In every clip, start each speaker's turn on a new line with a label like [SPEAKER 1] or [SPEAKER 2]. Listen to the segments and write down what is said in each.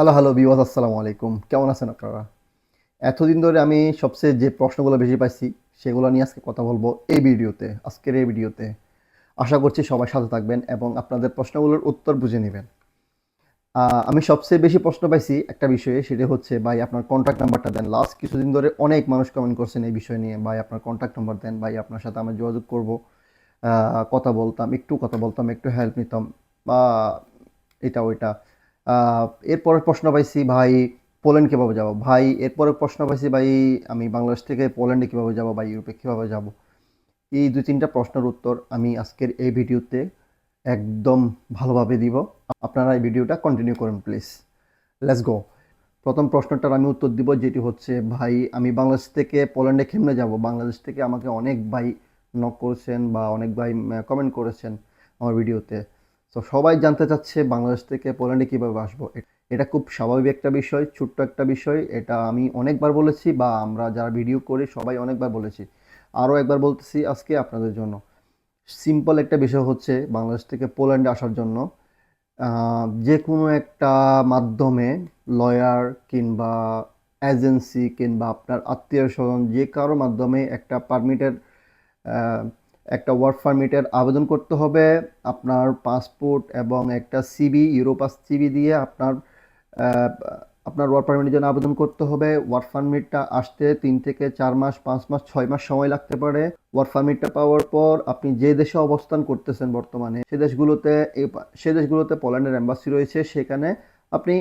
[SPEAKER 1] Hello hello বিওয়াজ আসসালামু আলাইকুম। কেমন আছেন আপনারা? এতদিন ধরে আমি সবচেয়ে যে প্রশ্নগুলো বেশি পাইছি, সেগুলো নিয়ে আজকে কথা বলব এই ভিডিওতে, আজকের এই ভিডিওতে। আশা করছি সবাই সাথে থাকবেন এবং আপনাদের প্রশ্নগুলোর উত্তর বুঝে নেবেন। আমি সবচেয়ে বেশি প্রশ্ন পাইছি একটা বিষয়ে, সেটা হচ্ছে, ভাই, আপনার কন্ট্যাক্ট নাম্বারটা দেন। লাস্ট কিছুদিন ধরে অনেক মানুষ কমেন্ট করছেন এই বিষয় নিয়ে, ভাই, আপনার কন্ট্যাক্ট নাম্বার দেন। ভাই, আপনার সাথে আমি যোগাযোগ করব। কথা বলতাম, একটু কথা বলতাম, একটু হেল্প নিতাম। বা, এটা ওইটা। এরপরে প্রশ্ন পাইছি, ভাই, পোল্যান্ড কীভাবে যাব? ভাই, এরপরে প্রশ্ন পাইছি, ভাই, আমি বাংলাদেশ থেকে পোল্যান্ডে কীভাবে যাব বা ইউরোপে কীভাবে যাব? এই দুই তিনটা প্রশ্নের উত্তর আমি আজকের এই ভিডিওতে একদম ভালোভাবে দিব। আপনারা এই ভিডিওটা কন্টিনিউ করুন প্লিজ লেটস গো প্রথম প্রশ্নটার আমি উত্তর দিব, যেটি হচ্ছে, ভাই, আমি বাংলাদেশ থেকে পোল্যান্ডে কেমনে যাব? বাংলাদেশ থেকে আমাকে অনেক ভাই নক করেছেন বা অনেক ভাই কমেন্ট করেছেন আমার ভিডিওতে। তো সবাই জানতে চাচ্ছে বাংলাদেশ থেকে পোল্যান্ডে কীভাবে আসব। এটা খুব স্বাভাবিক একটা বিষয়, ছোট্ট একটা বিষয়। এটা আমি অনেকবার বলেছি বা আমরা যারা ভিডিও করি, সবাই অনেকবার বলেছি। আরও একবার বলতেছি আজকে আপনাদের জন্য। সিম্পল একটা বিষয় হচ্ছে বাংলাদেশ থেকে পোল্যান্ডে আসার জন্য। যে কোনো একটা মাধ্যমে লয়ার কিংবা এজেন্সি কিংবা আপনার আত্মীয় স্বজন যে কারও মাধ্যমে একটা পারমিটের একটা ওয়ার্ক পারমিটের আবেদন করতে হবে, আপনার পাসপোর্ট এবং একটা সিবি ইউরোপাস সিবি দিয়ে আপনার আপনার ওয়ার্ক পারমিটের জন্য আবেদন করতে হবে। ওয়ার্ক পারমিটটা আসতে তিন থেকে চার মাস, পাঁচ মাস, ছয় মাস সময় লাগতে পারে। ওয়ার্ক পারমিটটা পাওয়ার পর আপনি যে দেশে অবস্থান করতেছেন বর্তমানে, সে দেশগুলোতে সে দেশগুলোতে পোল্যান্ডের অ্যাম্বাসি রয়েছে। সেখানে আপনি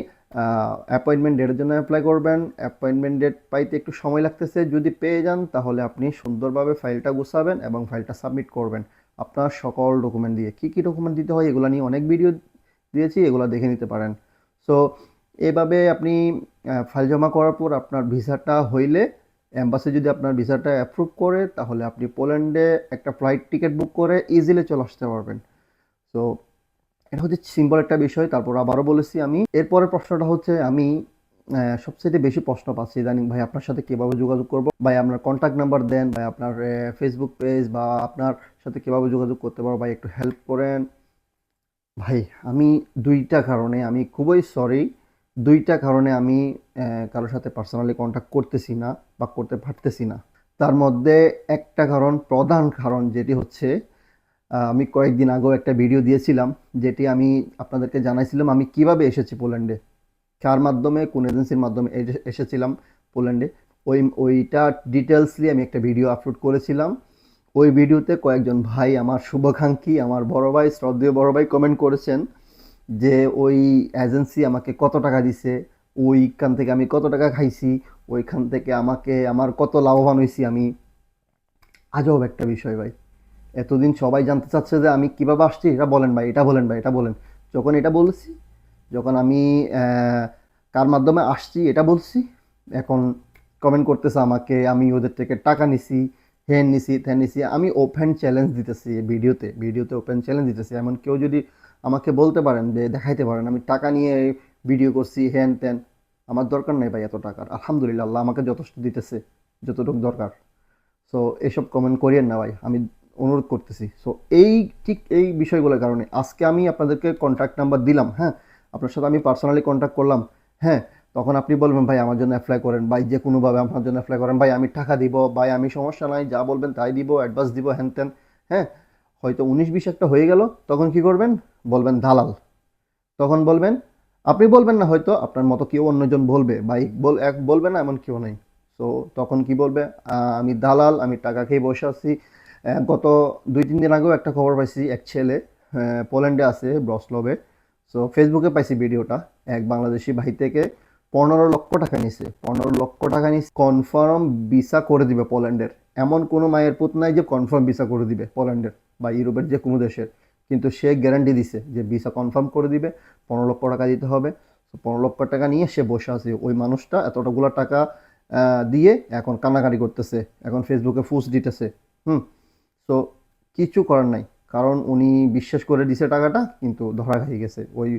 [SPEAKER 1] অ্যাপয়েন্টমেন্ট ডেটের জন্য অ্যাপ্লাই করবেন। অ্যাপয়েন্টমেন্ট ডেট পাইতে একটু সময় লাগতেছে। যদি পেয়ে যান, তাহলে আপনি সুন্দরভাবে ফাইলটা গুছাবেন এবং ফাইলটা সাবমিট করবেন। আপনার সকল ডকুমেন্ট দিয়ে। কি কি ডকুমেন্ট দিতে হয়, এগুলো নিয়ে অনেক ভিডিও দিয়েছি, এগুলো দেখে নিতে পারেন। সো এভাবে আপনি ফাইল জমা করার পর আপনার ভিসাটা হইলে অ্যাম্বাসি যদি আপনার ভিসাটা অ্যাপ্রুভ করে, তাহলে আপনি পোল্যান্ডে একটা ফ্লাইট টিকিট বুক করে ইজিলি চলে আসতে পারবেন। সো এটা হচ্ছে সিম্পল একটা বিষয়, তারপর আবারও বলেছি আমি। এরপরের প্রশ্নটা হচ্ছে, আমি সবচেয়ে বেশি প্রশ্ন পাচ্ছি। ইদানিং ভাই, আপনার সাথে কীভাবে যোগাযোগ করব? ভাই, আপনার কন্ট্যাক্ট নাম্বার দেন, ভাই, আপনার ফেসবুক পেজ বা আপনার সাথে কীভাবে যোগাযোগ করতে পারব? ভাই, একটু হেল্প করেন। ভাই, আমি দুইটা কারণে, আমি খুবই সরি দুইটা কারণে আমি কারোর সাথে পার্সোনালি কন্ট্যাক্ট করতেছি না বা করতে পারতেছি না। তার মধ্যে একটা কারণ, প্রধান কারণ যেটি হচ্ছে আমি কয়েকদিন আগেও একটা ভিডিও দিয়েছিলাম, যেটি আমি আপনাদেরকে জানাইছিলাম আমি কীভাবে এসেছি পোল্যান্ডে। কার মাধ্যমে, কোন এজেন্সির মাধ্যমে এসে- এসেছিলাম পোল্যান্ডে। ওই, ওইটা ডিটেলসলি আমি একটা ভিডিও আপলোড করেছিলাম। ওই ভিডিওতে কয়েকজন ভাই, আমার শুভাকাঙ্ক্ষী, আমার বড় ভাই, শ্রদ্ধেয় বড় ভাই কমেন্ট করেছেন যে, ওই এজেন্সি আমাকে কত টাকা দিছে? ওইখান থেকে আমি কত টাকা খাইছি? ওইখান থেকে আমাকে, আমার কত লাভবান হয়েছি আমি? আজব একটা বিষয় ভাই। এতদিন সবাই জানতে চাচ্ছে যে আমি কীভাবে আসছি? এটা বলেন ভাই, এটা বলেন ভাই, এটা বলেন। যখন এটা বলছি, যখন আমি কার মাধ্যমে আসছি এটা বলছি, এখন কমেন্ট করতেছে আমাকে, আমি ওদের থেকে টাকা নিছি হ্যান নিছি ত্যান নিছি, আমি ওপেন চ্যালেঞ্জ দিতেছি ভিডিওতে ভিডিওতে ওপেন চ্যালেঞ্জ দিতেছি। এমন কেউ যদি আমাকে বলতে পারেন যে, দেখাইতে পারেন, আমি টাকা নিয়ে ভিডিও করছি হ্যান ত্যান আমার দরকার নেই ভাই এত টাকার। আলহামদুলিল্লাহ, আল্লাহ আমাকে যথেষ্ট দিতেছে, যতটুকু দরকার। সো এইসব কমেন্ট করিয়েন না ভাই, আমি অনুরোধ করতেছি। সো এই ঠিক এই বিষয়গুলোর কারণে আজকে আমি আপনাদেরকে কন্ট্যাক্ট নাম্বার দিলাম হ্যাঁ? আপনার সাথে আমি পার্সোনালি কন্ট্যাক্ট করলাম হ্যাঁ? তখন আপনি বলবেন, ভাই, আমার জন্য অ্যাপ্লাই করেন। ভাই যে কোনোভাবে আপনার জন্য অ্যাপ্লাই করেন। ভাই, আমি টাকা দিব। ভাই, আমি সমস্যা নাই, যা বলবেন তাই দিব অ্যাডভান্স দিব হ্যান ত্যান হ্যাঁ? হয়তো উনিশ বিশ একটা হয়ে গেল, তখন কি করবেন? বলবেন, দালাল। তখন বলবেন, আপনি বলবেন না, হয়তো আপনার মতো কেউ অন্যজন বলবে। ভাই, বল, এক, বলবে না, এমন কেউ নেই। তো তখন কি বলবে? আমি দালাল, আমি টাকা খেয়ে বসে আছি। গত দুই, তিন দিন আগেও একটা খবর পাইছি, এক ছেলে পোল্যান্ডে আছে ব্রসলভে। সো ফেসবুকে পাইছি ভিডিওটা। এক বাংলাদেশি ভাই থেকে পনেরো লক্ষ টাকা নিছে। পনেরো লক্ষ টাকা নিছে কনফার্ম ভিসা করে দিবে পোল্যান্ডের। এমন কোনো মায়ের পুত নাই যে কনফার্ম ভিসা করে দিবে পোল্যান্ডের বা ইউরোপের যে কোনো দেশের। কিন্তু সে গ্যারান্টি দিছে যে ভিসা কনফার্ম করে দিবে, পনেরো লক্ষ টাকা দিতে হবে। পনেরো লক্ষ টাকা নিয়ে সে বসে আছে। ওই মানুষটা এতটাগুলো টাকা দিয়ে এখন কান্নাকাটি করতেছে। এখন ফেসবুকে ফুস দিতেছে। হুম? তো কিছু করার নাই। কারণ উনি বিশ্বাস করে দিছে টাকাটা, কিন্তু ধরা খেয়ে গেছে, ওই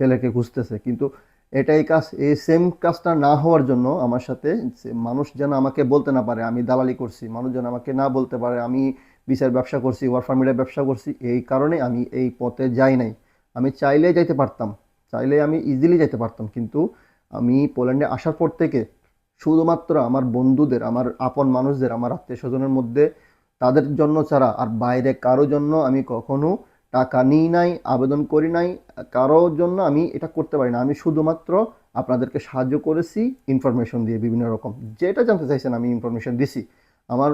[SPEAKER 1] ছেলেকে খুঁজতেছে। কিন্তু এটাই কাজ এই সেম কাজটা না হওয়ার জন্য আমার সাথে মানুষ যেন আমাকে বলতে না পারে, আমি দালালি করছি, মানুষ যেন আমাকে না বলতে পারে, আমি বিচার ব্যবসা করছি ওয়ার ফার্মিটের ব্যবসা করছি, এই কারণে আমি এই পথে যাই নাই। আমি চাইলে যাইতে পারতাম, চাইলে আমি ইজিলি যাইতে পারতাম, কিন্তু আমি পোল্যান্ডে আসার পর থেকে শুধুমাত্র আমার বন্ধুদের, আমার আপন মানুষদের, আমার আত্মীয় স্বজনের মধ্যে তাদের জন্য ছাড়া। আর বাইরে কারও জন্য আমি কখনো টাকা নিই নাই, আবেদন করি নাই, কারও জন্য আমি এটা করতে পারি না। আমি শুধুমাত্র আপনাদেরকে সাহায্য করেছি ইনফরমেশন দিয়ে বিভিন্ন রকম। যেটা জানতে চাইছেন আমি ইনফরমেশন দিছি। আমার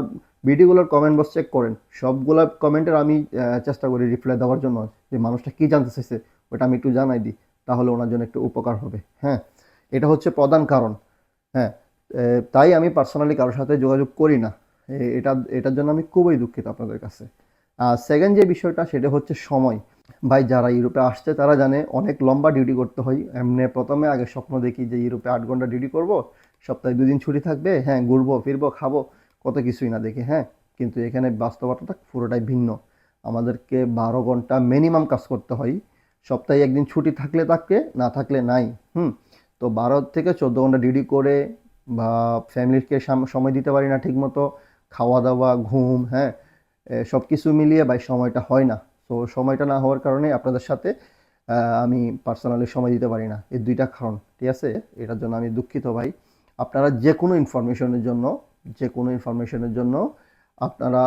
[SPEAKER 1] ভিডিওগুলোর কমেন্ট বক্স চেক করেন। সবগুলো কমেন্টের আমি চেষ্টা করি রিপ্লাই দেওয়ার জন্য যে মানুষটা কী জানতে চাইছে, ওটা আমি একটু জানাই দিই। তাহলে ওনার জন্য একটু উপকার হবে। হ্যাঁ এটা হচ্ছে প্রধান কারণ। হ্যাঁ তাই আমি পার্সোনালি কারোর সাথে যোগাযোগ করি না। এটা, এটার জন্য আমি খুবই দুঃখিত আপনাদের কাছে। আর সেকেন্ড যে বিষয়টা, সেটা হচ্ছে সময়। ভাই, যারা ইউরোপে আসছে, তারা জানে অনেক লম্বা ডিউটি করতে হয়। এমনি প্রথমে আগে স্বপ্ন দেখি যে, ইউরোপে আট ঘণ্টা ডিউটি করব, সপ্তাহে দুদিন ছুটি থাকবে হ্যাঁ ঘুরবো, ফিরবো, খাব, কত কিছুই না দেখি হ্যাঁ। কিন্তু এখানে বাস্তবতাটা পুরোটাই ভিন্ন। আমাদেরকে বারো ঘণ্টা মিনিমাম কাজ করতে হয়। সপ্তাহে একদিন ছুটি থাকলে থাকবে না থাকলে নাই, হুম। তো বারো থেকে চোদ্দ ঘণ্টা ডিউটি করে বা ফ্যামিলিকে সাম- সময় দিতে পারি না ঠিকমতো খাওয়া দাওয়া ঘুম হ্যাঁ সব কিছু মিলিয়ে ভাই সময়টা হয় না। তো সময়টা না হওয়ার কারণে আপনাদের সাথে আমি পার্সোনালি সময় দিতে পারি না। এই দুইটা কারণ, ঠিক আছে? এটার জন্য আমি দুঃখিত ভাই। আপনারা যে কোনো ইনফরমেশনের জন্য যে কোনো ইনফরমেশনের জন্য আপনারা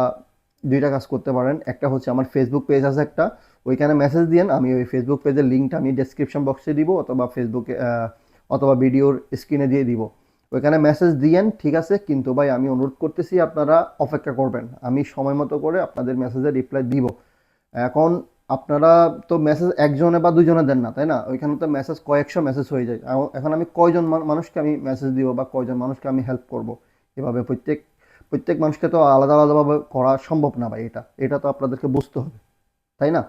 [SPEAKER 1] দুইটা কাজ করতে পারেন। একটা হচ্ছে আমার ফেসবুক পেজ আছে একটা, ওইখানে মেসেজ দিয়েন, আমি ওই ফেসবুক পেজের লিঙ্কটা আমি ডেসক্রিপশন বক্সে দিব অথবা ফেসবুকে অথবা ভিডিওর স্ক্রিনে দিয়ে দিব। ওইখানে মেসেজ দিয়েন, ঠিক আছে? কিন্তু ভাই, আমি অনুরোধ করতেছি আপনারা অপেক্ষা করবেন। আমি সময় মতো করে আপনাদের মেসেজে রিপ্লাই দিব। এখন আপনারা তো মেসেজ একজনে বা দুজনে দেন না, তাই না? ওইখানে তো মেসেজ কয়েকশো মেসেজ হয়ে যায়। এখন- আমি কয়জন মানুষকে আমি মেসেজ দিব বা কয়জন মানুষকে আমি হেল্প করব? এভাবে প্রত্যেক প্রত্যেক মানুষকে তো আলাদা আলাদাভাবে করা সম্ভব না ভাই এটা। এটা তো আপনাদেরকে বুঝতে হবে, তাই না?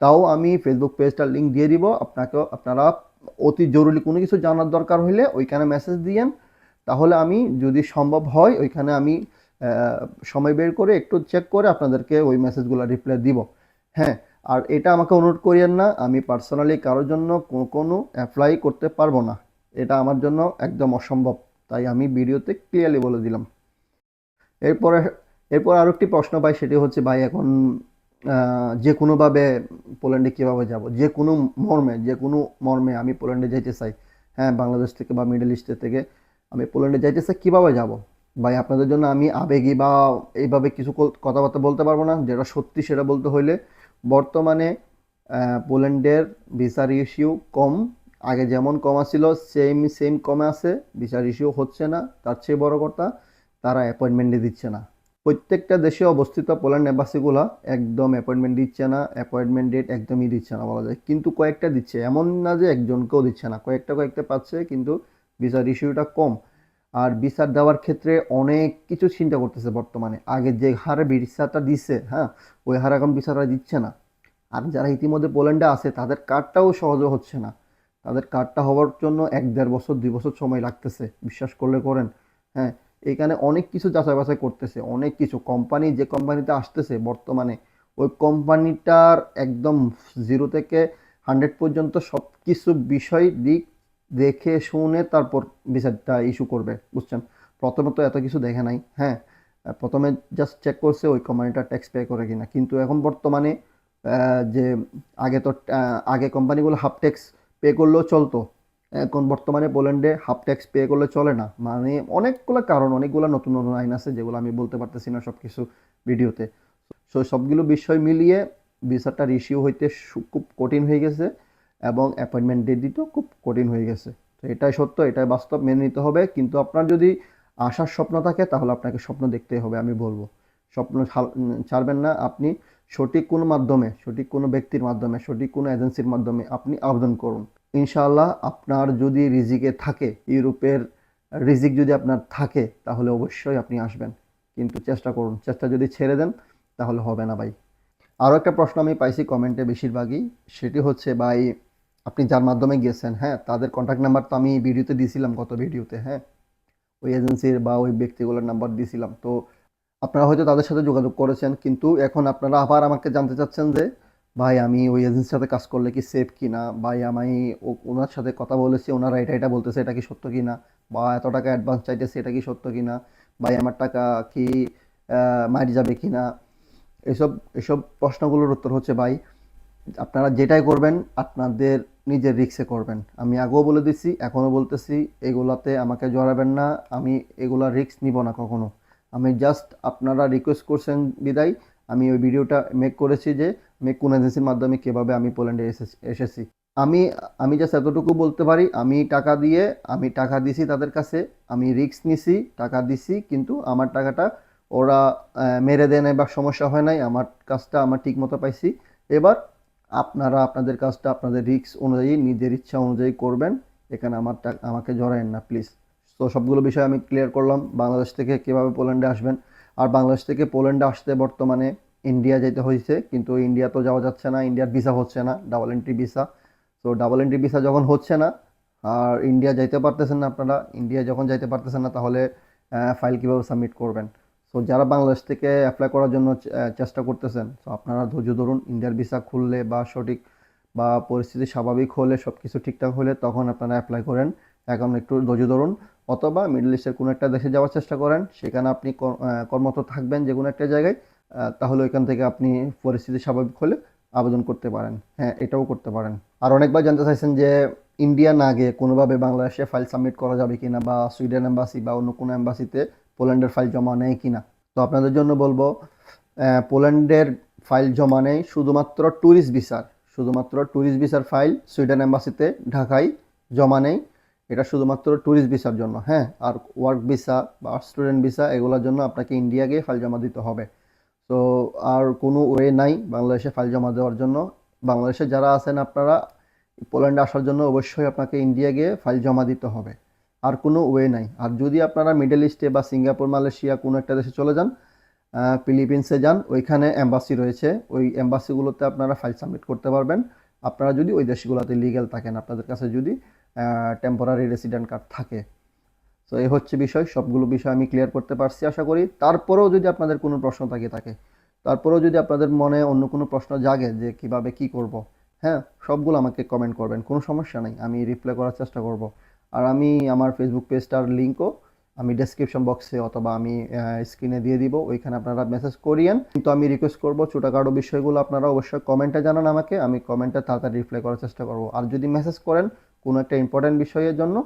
[SPEAKER 1] তাও আমি ফেসবুক পেজটার লিঙ্ক দিয়ে দিব। আপনাকে আপনারা অতি জরুরি কোনো কিছু জানার দরকার হলে ওইখানে মেসেজ দিয়েন। তাহলে আমি যদি সম্ভব হয়, ওইখানে আমি সময় বের করে একটু চেক করে আপনাদেরকে ওই মেসেজগুলো রিপ্লাই দিব। হ্যাঁ আর এটা আমাকে অনুরোধ করিয়েন না, আমি পার্সোনালি কারোর জন্য কোনো অ্যাপ্লাই করতে পারব না। এটা আমার জন্য একদম অসম্ভব, তাই আমি ভিডিওতে ক্লিয়ারলি বলে দিলাম। এরপরে, এরপর আরও একটি প্রশ্ন পাই সেটি হচ্ছে ভাই, এখন যে কোনোভাবে পোল্যান্ডে কীভাবে যাব? যে কোনো মর্মে, যে কোনো মর্মে আমি পোল্যান্ডে যেতে চাই। হ্যাঁ বাংলাদেশ থেকে বা মিডল ইস্টের থেকে। আমি পোল্যান্ডে যাইতে চাই কীভাবে যাব? ভাই, আপনাদের জন্য আমি আবেগী বা এইভাবে কিছু কথাবার্তা বলতে পারব না। যেটা সত্যি সেটা বলতে হইলে বর্তমানে পোল্যান্ডের ভিসার ইস্যু কম। আগে যেমন কম ছিল সেম সেম কমে আছে। ভিসার ইস্যু হচ্ছে না, তার চেয়ে বড় কথা, তারা অ্যাপয়েন্টমেন্টই দিচ্ছে না। প্রত্যেকটা দেশে অবস্থিত পোল্যান্ড এম্বাসিগুলো একদম অ্যাপয়েন্টমেন্ট দিচ্ছে না অ্যাপয়েন্টমেন্ট ডেট একদমই দিচ্ছে না বলা যায়। কিন্তু কয়েকটা দিচ্ছে, এমন না যে একজনকেও দিচ্ছে না। কয়েকটা কয়েকটা পাচ্ছে, কিন্তু ভিসার ইস্যুটা কম। আর ভিসার দেওয়ার ক্ষেত্রে অনেক কিছু চিন্তা করতেছে বর্তমানে। আগে যে হারে ভিসাটা দিচ্ছে হ্যাঁ ওই হারে এখন ভিসাটা দিচ্ছে না। আর যারা ইতিমধ্যে পোল্যান্ডে আছে, তাদের কার্ডটাও সহজে হচ্ছে না। তাদের কার্ডটা হওয়ার জন্য এক দেড় বছর, দুই বছর সময় লাগতেছে। বিশ্বাস করলে করেন হ্যাঁ। এখানে অনেক কিছু যাচাই বাছাই করতেছে, অনেক কিছু। কোম্পানি, যে কোম্পানিতে আসতেছে বর্তমানে, ওই কোম্পানিটার একদম জিরো থেকে হান্ড্রেড পর্যন্ত সব কিছু বিষয়, দিক দেখে, শুনে তারপর ভিসাটা ইস্যু করবে, বুঝছেন? প্রথমে তো এত কিছু দেখে নাই হ্যাঁ? প্রথমে জাস্ট চেক করছে ওই কোম্পানিটা ট্যাক্স পে করে কিনা। কিন্তু এখন বর্তমানে যে আগে তো আগে কোম্পানিগুলো হাফ ট্যাক্স পে করলেও চলতো, এখন বর্তমানে পোল্যান্ডে হাফ ট্যাক্স পে করলে চলে না। মানে অনেকগুলো কারণ, অনেকগুলো নতুন নতুন আইন আছে যেগুলো আমি বলতে পারতেছি না সব কিছু ভিডিওতে। সো সবগুলো বিষয় মিলিয়ে ভিসাটার ইস্যু হইতে খুব কঠিন হয়ে গেছে। এবং অ্যাপয়েন্টমেন্ট ডেট দিতেও খুব কঠিন হয়ে গেছে। তো এটাই সত্য, এটাই বাস্তব, মেনে নিতে হবে। কিন্তু আপনার যদি আসার স্বপ্ন থাকে, তাহলে আপনাকে স্বপ্ন দেখতেই হবে, আমি বলব। স্বপ্ন ছাড়বেন না। আপনি সঠিক কোনো মাধ্যমে, সঠিক কোনো ব্যক্তির মাধ্যমে, সঠিক কোনো এজেন্সির মাধ্যমে আপনি আবেদন করুন। ইনশাআল্লাহ আপনার যদি রিজিকে থাকে, ইউরোপের রিজিক যদি আপনার থাকে, তাহলে অবশ্যই আপনি আসবেন। কিন্তু চেষ্টা করুন, চেষ্টা যদি ছেড়ে দেন, তাহলে হবে না ভাই। আরও একটা প্রশ্ন আমি পাইছি কমেন্টে বেশিরভাগই, সেটি হচ্ছে ভাই আপনি যার মাধ্যমে গিয়েছেন হ্যাঁ তাদের কন্ট্যাক্ট নাম্বার তো আমি ভিডিওতে দিয়েছিলাম গত ভিডিওতে হ্যাঁ ওই এজেন্সির বা ওই ব্যক্তিগুলোর নাম্বার দিয়েছিলাম তো আপনারা হয়তো তাদের সাথে যোগাযোগ করেছেন, কিন্তু এখন আপনারা আবার আমাকে জানতে চাচ্ছেন যে, ভাই, আমি ওই এজেন্সির সাথে কাজ করলে কি সেফ কি না ভাই, আমি ওনার সাথে কথা বলেছি, ওনারা এটা এটা বলতেছে, এটা কি সত্য কি না বা এত টাকা অ্যাডভান্স চাইতেছে, এটা কি সত্য কি না ভাই, আমার টাকা কি মারি যাবে কি না এসব এসব প্রশ্নগুলোর উত্তর হচ্ছে, ভাই, আপনারা যেটাই করবেন, আপনাদের নিজের রিক্সে করবেন। আমি আগেও বলে দিছি, এখনও বলতেছি, এগুলাতে আমাকে জড়াবেন না, আমি এগুলা রিক্স নিব না কখনো। আমি জাস্ট আপনারা রিকোয়েস্ট করছেন বিদায়, আমি ওই ভিডিওটা মেক করেছি যে মেক কোন এজেন্সির মাধ্যমে কীভাবে আমি পোল্যান্ডে এসে- এসেছি। আমি আমি জাস্ট এতটুকু বলতে পারি, আমি টাকা দিয়ে, আমি টাকা দিছি তাদের কাছে, আমি রিস্ক নিছি, টাকা দিছি, কিন্তু আমার টাকাটা ওরা মেরে দেয় নাই বা সমস্যা হয় নাই, আমার কাজটা আমার ঠিক মতো পাইছি। এবার আপনারা আপনাদের কাজটা, আপনাদের রিস্ক অনুযায়ী, নিজের ইচ্ছা অনুযায়ী করবেন। এখানে আমার আমাকে জড়ায়েন না, প্লিজ। তো সবগুলো বিষয় আমি ক্লিয়ার করলাম, বাংলাদেশ থেকে কীভাবে পোল্যান্ডে আসবেন। আর বাংলাদেশ থেকে পোল্যান্ডে আসতে বর্তমানে ইন্ডিয়া যেতে হয়েছে, কিন্তু ইন্ডিয়া তো যাওয়া যাচ্ছে না, ইন্ডিয়ার ভিসা হচ্ছে না ডাবল এন্ট্রি ভিসা। তো ডাবল এন্ট্রি ভিসা যখন হচ্ছে না, আর ইন্ডিয়া যাইতে পারতেছেন না আপনারা, ইন্ডিয়া যখন যাইতে পারতেছেন না, তাহলে ফাইল কীভাবে সাবমিট করবেন? সো যারা বাংলাদেশ থেকে অ্যাপ্লাই করার জন্য চেষ্টা করতেছেন সো আপনারা ধৈর্য ধরুন ইন্ডিয়ার ভিসা খুললে বা সঠিক বা পরিস্থিতি স্বাভাবিক হলে সব কিছু ঠিকঠাক হলে তখন আপনারা অ্যাপ্লাই করেন। এখন একটু ধৈর্য ধরুন, অথবা মিডল ইস্টের কোনো একটা দেশে যাওয়ার চেষ্টা করেন, সেখানে আপনি কর- কর্মরত থাকবেন যে কোনো একটা জায়গায় তাহলে ওইখান থেকে আপনি পরিস্থিতি স্বাভাবিক হলে আবেদন করতে পারেন। হ্যাঁ এটাও করতে পারেন। আর অনেকবার জানতে চাইছেন যে ইন্ডিয়া না গিয়ে কোনোভাবে বাংলাদেশে ফাইল সাবমিট করা যাবে কিনা, বা সুইডেন এম্বাসি বা অন্য কোনো এম্বাসিতে পোল্যান্ডের ফাইল জমা নেয় কিনা। তো আপনাদের জন্য বলব পোল্যান্ডের ফাইল জমা নেই শুধুমাত্র ট্যুরিস্ট ভিসার শুধুমাত্র ট্যুরিস্ট ভিসার ফাইল সুইডেন এম্বাসিতে ঢাকায় জমা নেই। এটা শুধুমাত্র ট্যুরিস্ট ভিসার জন্য হ্যাঁ? আর ওয়ার্ক ভিসা বা স্টুডেন্ট ভিসা এগুলোর জন্য আপনাকে ইন্ডিয়া গিয়ে ফাইল জমা দিতে হবে। তো আর কোনো ওয়ে নাই বাংলাদেশে ফাইল জমা দেওয়ার জন্য। বাংলাদেশে যারা আছেন আপনারা, পোল্যান্ডে আসার জন্য অবশ্যই আপনাকে ইন্ডিয়া গিয়ে ফাইল জমা দিতে হবে। আর কোনো ওয়ে নাই। আর যদি আপনারা মিডল ইস্টে বা সিঙ্গাপুর মালয়েশিয়া কোনো একটা দেশে চলে যান ফিলিপিন্সে যান, ওইখানে অ্যাম্বাসি রয়েছে। ওই অ্যাম্বাসিগুলোতে আপনারা ফাইল সাবমিট করতে পারবেন। আপনারা যদি ওই দেশগুলোতে লিগ্যাল থাকেন, আপনাদের কাছে যদি টেম্পোরারি রেসিডেন্ট কার্ড থাকে। তো এই হচ্ছে বিষয়। সবগুলো বিষয় আমি ক্লিয়ার করতে পারছি, আশা করি। তারপরেও যদি আপনাদের কোনো প্রশ্ন থাকে থাকে। তারপরেও যদি আপনাদের মনে অন্য কোনো প্রশ্ন জাগে যে কীভাবে কি করব হ্যাঁ সবগুলো আমাকে কমেন্ট করবেন। কোনো সমস্যা নেই, আমি রিপ্লাই করার চেষ্টা করব। আর আমি আমার ফেসবুক পেজটার লিঙ্কও আমি ডেসক্রিপশন বক্সে অথবা আমি স্ক্রিনে দিয়ে দিব, ওইখানে আপনারা মেসেজ করিয়েন। কিন্তু আমি রিকোয়েস্ট করব ছোটোখাটো বিষয়গুলো আপনারা অবশ্যই কমেন্টে জানান আমাকে, আমি কমেন্টে তাড়াতাড়ি রিপ্লাই করার চেষ্টা করব। আর যদি মেসেজ করেন কোনো একটা ইম্পর্ট্যান্ট বিষয়ের জন্য,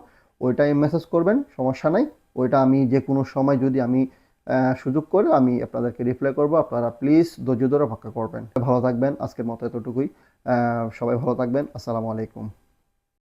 [SPEAKER 1] ওইটাই মেসেজ করবেন, সমস্যা নাই। ওইটা আমি যে কোনো সময় যদি আমি সুযোগ করে আমি আপনাদেরকে রিপ্লাই করব, আপনারা প্লিজ ধৈর্য ধরে অপেক্ষা করবেন। ভালো থাকবেন, আজকের মতো এতটুকুই। সবাই ভালো থাকবেন, আসসালামু আলাইকুম।